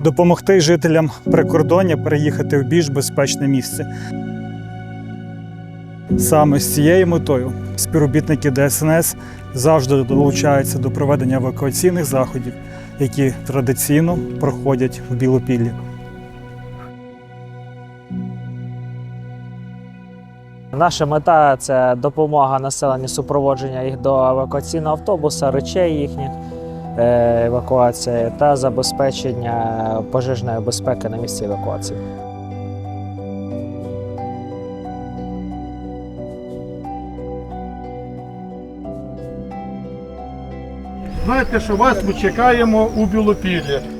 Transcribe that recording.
допомогти жителям прикордоння переїхати в більш безпечне місце. Саме з цією метою співробітники ДСНС завжди долучаються до проведення евакуаційних заходів, які традиційно проходять в Білопіллі. Наша мета це допомога населенню, супроводження їх до евакуаційного автобуса, речей їхніх евакуації та забезпечення пожежної безпеки на місці евакуації. Знаєте, що вас ми чекаємо у Білопіллі.